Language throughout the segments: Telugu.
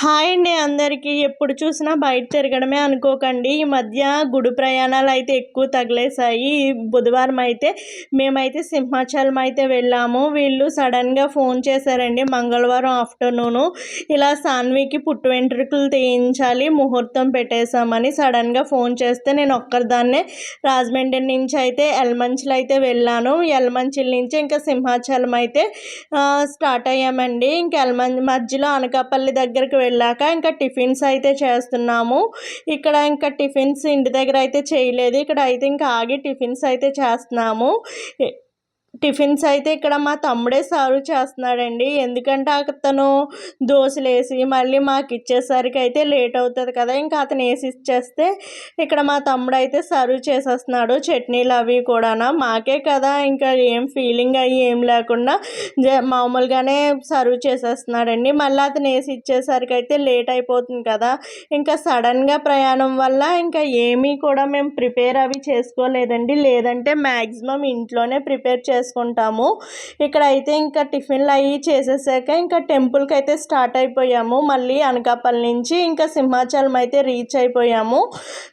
హాయ్ అండి అందరికీ. ఎప్పుడు చూసినా బయట తిరగడమే అనుకోకండి. ఈ మధ్య గుడి ప్రయాణాలు అయితే ఎక్కువ తగిలేశాయి. బుధవారం అయితే మేమైతే సింహాచలం అయితే వెళ్ళాము. వీళ్ళు సడన్గా ఫోన్ చేశారండి. మంగళవారం ఆఫ్టర్నూను. ఇలా సాన్వికి పుట్టు వెంట్రుకలు తీయించాలి ముహూర్తం పెట్టేశామని సడన్గా ఫోన్ చేస్తే నేను ఒక్కరిదాన్నే రాజమండ్రి నుంచి అయితే ఎల్మంచిలు అయితే వెళ్ళాను. ఎల్మంచిల నుంచి ఇంకా సింహాచలం అయితే స్టార్ట్ అయ్యామండి. ఇంకా ఎల్మన్ మధ్యలో అనకాపల్లి దగ్గరికి వెళ్ళాక ఇంకా టిఫిన్స్ అయితే చేస్తున్నాము. ఇక్కడ ఇంకా టిఫిన్స్ ఇంటి దగ్గర అయితే చేయలేదు. ఇక్కడ అయితే ఇంకా ఆగి టిఫిన్స్ అయితే చేస్తున్నాము. టిఫిన్స్ అయితే ఇక్కడ మా తమ్ముడే సర్వ్ చేస్తున్నాడండి. ఎందుకంటే అతను దోశలు వేసి మళ్ళీ మాకు ఇచ్చేసరికి అయితే లేట్ అవుతుంది కదా ఇంకా అతను వేసి ఇచ్చేస్తే ఇక్కడ మా తమ్ముడు అయితే సర్వ్ చేసేస్తున్నాడు చట్నీలు అవి కూడా మాకే కదా ఇంకా ఏం ఫీలింగ్ అయ్యి ఏం లేకుండా జ- మామూలుగానే సర్వ్ చేసేస్తున్నాడండి. మళ్ళీ అతను వేసి ఇచ్చేసరికి అయితే లేట్ అయిపోతుంది కదా ఇంకా సడన్గా ప్రయాణం వల్ల ఇంకా ఏమీ కూడా మేము ప్రిపేర్ అవి చేసుకోలేదండి. లేదంటే మ్యాక్సిమం ఇంట్లోనే ప్రిపేర్ చేసుకుంటాము. ఇక్కడ అయితే ఇంకా టిఫిన్లు అవి చేసేసాక ఇంకా టెంపుల్కి అయితే స్టార్ట్ అయిపోయాము. మళ్ళీ అనకాపల్లి నుంచి ఇంకా సింహాచలం అయితే రీచ్ అయిపోయాము.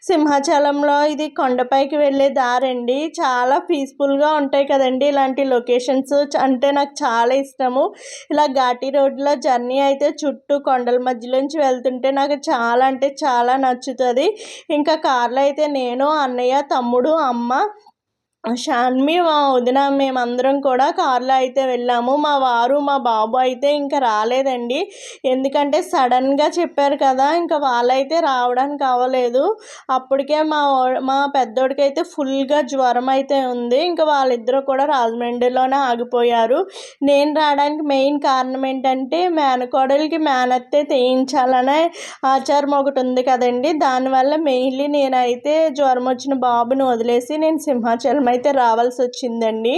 సింహాచలంలో ఇది కొండపైకి వెళ్ళే దారండి చాలా పీస్ఫుల్గా ఉంటాయి కదండి ఇలాంటి లొకేషన్స్. అంటే నాకు చాలా ఇష్టము. ఇలా ఘాటి రోడ్లో జర్నీ అయితే చుట్టూ కొండల మధ్యలోంచి వెళ్తుంటే నాకు చాలా అంటే చాలా నచ్చుతుంది. ఇంకా కార్లో అయితే నేను అన్నయ్య తమ్ముడు అమ్మ షాన్మి మా వదిన మేమందరం కూడా కార్లో అయితే వెళ్ళాము. మా వారు మా బాబు అయితే ఇంకా రాలేదండి. ఎందుకంటే సడన్గా చెప్పారు కదా ఇంకా వాళ్ళైతే రావడానికి అవ్వలేదు అప్పటికే మా వా- మా పెద్దోడికైతే అయితే ఫుల్గా జ్వరం అయితే ఉంది. ఇంకా వాళ్ళిద్దరూ కూడా రాజమండ్రిలోనే ఆగిపోయారు. నేను రావడానికి మెయిన్ కారణం ఏంటంటే మేనకోడలికి మేనత్తే తీయించాలనే ఆచారం ఒకటి ఉంది కదండి. దానివల్ల మెయిన్లీ నేనైతే జ్వరం వచ్చిన బాబుని వదిలేసి నేను సింహాచలం అయితే రావాల్సి వచ్చిందండి.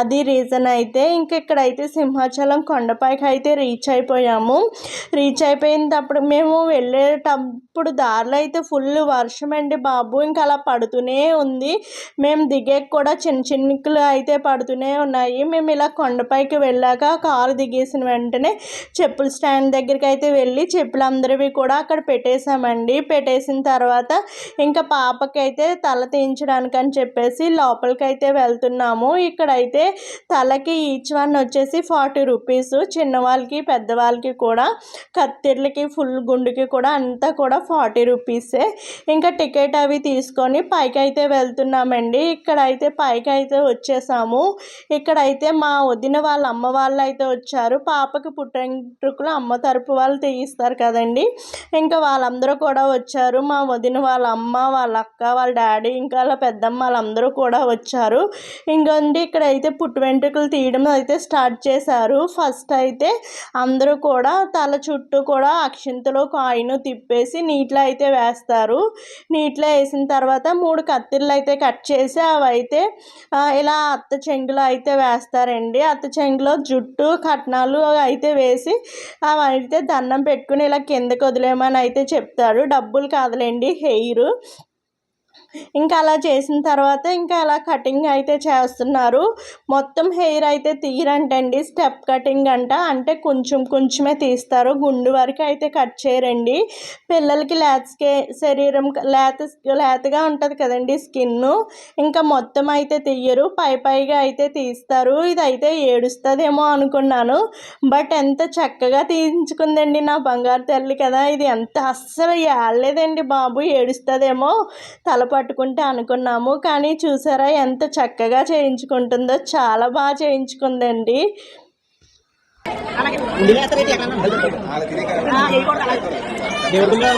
అది రీజన్ అయితే ఇంక ఇక్కడైతే సింహాచలం కొండపైకి అయితే రీచ్ అయిపోయాము. రీచ్ అయిపోయినప్పుడు మేము వెళ్ళేటప్పుడు దారిలో అయితే ఫుల్ వర్షం అండి బాబు. ఇంకా అలా పడుతూనే ఉంది. మేము దిగేకి కూడా చిన్న చిన్నకులు అయితే పడుతూనే ఉన్నాయి. మేము ఇలా కొండపైకి వెళ్ళాక కారు దిగేసిన వెంటనే చెప్పుల స్టాండ్ దగ్గరికి అయితే వెళ్ళి చెప్పులందరివి కూడా అక్కడ పెట్టేశామండి. పెట్టేసిన తర్వాత ఇంకా పాపకి అయితే తల తీయించడానికి అని చెప్పేసి లోపల అయితే వెళ్తున్నాము. ఇక్కడైతే తలకి ఈచ్ వన్ వచ్చేసి ఫార్టీ రూపీస్. చిన్నవాళ్ళకి పెద్దవాళ్ళకి కూడా కత్తిర్లకి ఫుల్ గుండుకి కూడా అంతా కూడా ఫార్టీ రూపీసే. ఇంకా టికెట్ అవి తీసుకొని పైకి అయితే వెళ్తున్నామండి. ఇక్కడైతే పైకి అయితే వచ్చేసాము. ఇక్కడైతే మా వదిన వాళ్ళ అమ్మ వాళ్ళు అయితే వచ్చారు. పాపకి పుట్టెంట్రుకలు అమ్మ తరపు వాళ్ళు తీయిస్తారు కదండి. ఇంకా వాళ్ళందరూ కూడా వచ్చారు. మా వదిన వాళ్ళ అమ్మ వాళ్ళ అక్క వాళ్ళ డాడీ ఇంకా వాళ్ళ పెద్దమ్మ వాళ్ళందరూ కూడా వచ్చారు. ఇంకొండి ఇక్కడ అయితే పుట్టు వెంట్రుకలు తీయడం అయితే స్టార్ట్ చేశారు. ఫస్ట్ అయితే అందరూ కూడా తల చుట్టూ కూడా అక్షింతలో కాయిన్ తిప్పేసి నీటిలో అయితే వేస్తారు. నీటిలో వేసిన తర్వాత మూడు కత్తిర్లు అయితే కట్ చేసి అవైతే ఇలా అత్త చెంగులో అయితే వేస్తారండి. అత్త చెంగులో జుట్టు కట్నాలు అయితే వేసి అవైతే దండం పెట్టుకుని ఇలా కిందకి వదిలేమని అయితే చెప్తారు. డబ్బులు కాదులేండి హెయిర్. ఇంకా అలా చేసిన తర్వాత ఇంకా అలా కటింగ్ అయితే చేస్తున్నారు. మొత్తం హెయిర్ అయితే తీయరంటండి స్టెప్ కటింగ్ అంట. అంటే కొంచెం కొంచెమే తీస్తారు. గుండు వరకు అయితే కట్ చేయరండి. పిల్లలకి లేతకే శరీరం లేత లేతగా ఉంటుంది కదండి స్కిన్ ఇంకా మొత్తం అయితే తీయరు. పై పైగా అయితే తీస్తారు. ఇది అయితే ఏడుస్తుందేమో అనుకున్నాను. బట్ ఎంత చక్కగా తీయించుకుందండి నా బంగారు తల్లి కదా. ఇది ఎంత అస్సలు ఏడలేదండి బాబు. ఏడుస్తుందేమో. తలప పట్టుకుంటే అనుకున్నాము కానీ చూసారా ఎంత చక్కగా చేయించుకుంటుందో చాలా బాగా చేయించుకుందండి. దేవుడుగా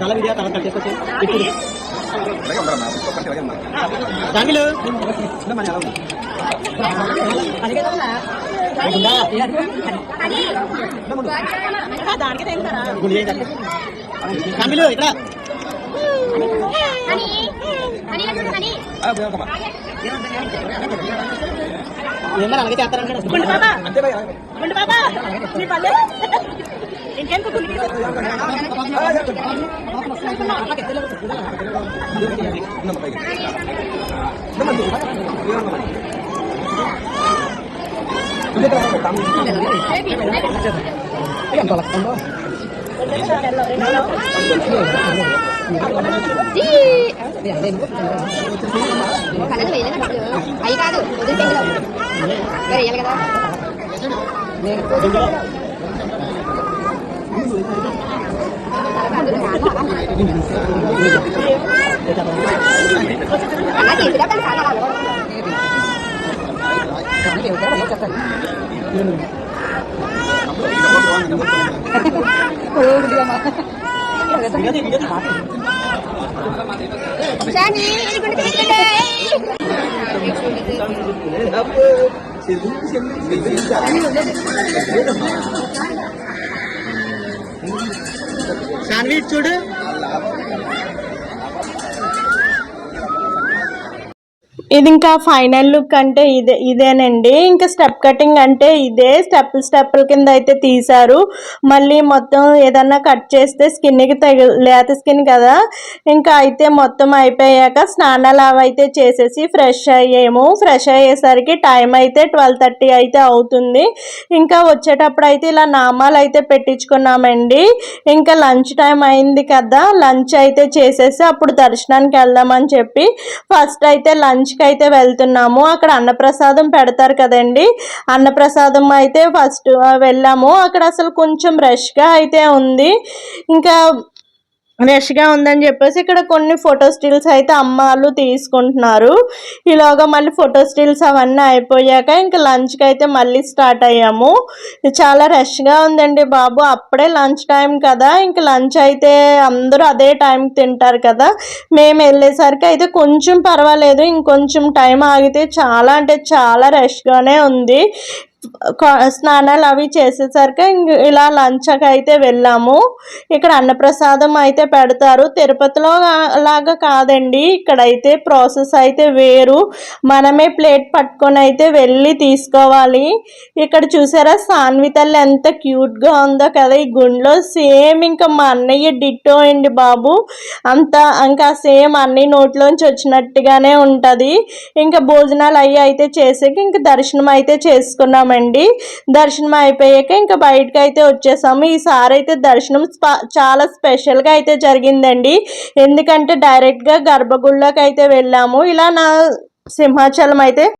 చాలా విద్యా తల విడియా తల కట్టేసి ఇప్పుడు. కాంతులు మన ఎలా ఉంది ఇక్కడ అలాగే చేస్తారంటే బాబా. బాబా. కళ్ళకి వేయలేదు డబ్బులు అవి కాదు వదిలిపెట్టి వేయాలి కదా అలా తీసుకురా చాలా షాని ఇది చూడు. ఇది ఇంకా ఫైనల్ లుక్ అంటే ఇదే ఇదేనండి. ఇంకా స్టెప్ కటింగ్ అంటే ఇదే. స్టెప్ స్టెప్పుల కింద అయితే తీశారు. మళ్ళీ మొత్తం ఏదన్నా కట్ చేస్తే స్కిన్కి తగి లేత స్కిన్ కదా. ఇంకా అయితే మొత్తం అయిపోయాక స్నానాలు అవి అయితే చేసేసి ఫ్రెష్ అయ్యాము. ఫ్రెష్ అయ్యేసరికి టైం అయితే ట్వెల్వ్ థర్టీ అయితే అవుతుంది. ఇంకా వచ్చేటప్పుడు అయితే ఇలా నామాలు అయితే పెట్టించుకున్నామండి. ఇంకా లంచ్ టైం అయింది కదా. లంచ్ అయితే చేసేసి అప్పుడు దర్శనానికి వెళ్దామని చెప్పి ఫస్ట్ అయితే లంచ్కి అయితే వెళ్తున్నాము. అక్కడ అన్నప్రసాదం పెడతారు కదండి. అన్నప్రసాదం అయితే ఫస్ట్ వెళ్ళాము. అక్కడ అసలు కొంచెం రష్గా అయితే ఉంది. ఇంకా రష్గా ఉందని చెప్పేసి ఇక్కడ కొన్ని ఫోటో స్టిల్స్ అయితే అమ్మాలు తీసుకుంటున్నారు. ఇలాగా మళ్ళీ ఫోటో స్టిల్స్ అవన్నీ అయిపోయాక ఇంకా లంచ్కి అయితే మళ్ళీ స్టార్ట్ అయ్యాము. చాలా రష్గా ఉందండి బాబు. అప్పుడే లంచ్ టైం కదా. ఇంకా లంచ్ అయితే అందరూ అదే టైంకి తింటారు కదా. మేము వెళ్ళేసరికి అయితే కొంచెం పర్వాలేదు. ఇంకొంచెం టైం ఆగితే చాలా అంటే చాలా రష్గానే ఉంది. స్నానాలు అవి చేసేసరికి ఇంక ఇలా లంచ్కి అయితే వెళ్ళాము. ఇక్కడ అన్నప్రసాదం అయితే పెడతారు. తిరుపతిలో లాగా కాదండి. ఇక్కడైతే ప్రాసెస్ అయితే వేరు. మనమే ప్లేట్ పట్టుకొని అయితే వెళ్ళి తీసుకోవాలి. ఇక్కడ చూసారా సాన్వి తల్లి ఎంత క్యూట్గా ఉందో కదా ఈ గుండెలో. సేమ్ ఇంకా మా అన్నయ్య డిట్టో అండి బాబు. అంత ఇంకా సేమ్ అన్ని నోట్లోంచి వచ్చినట్టుగానే ఉంటుంది. ఇంకా భోజనాలు అవి అయితే చేసాక ఇంకా దర్శనం అయితే చేసుకున్నామండి దర్శనం అయిపోయాక ఇంకా బయటకు అయితే వచ్చేసాము. ఈసారి అయితే దర్శనం స్ప- చాలా స్పెషల్గా అయితే జరిగిందండి. ఎందుకంటే డైరెక్ట్గా గర్భగుళ్ళకి అయితే వెళ్ళాము. ఇలా నా సింహాచలం అయితే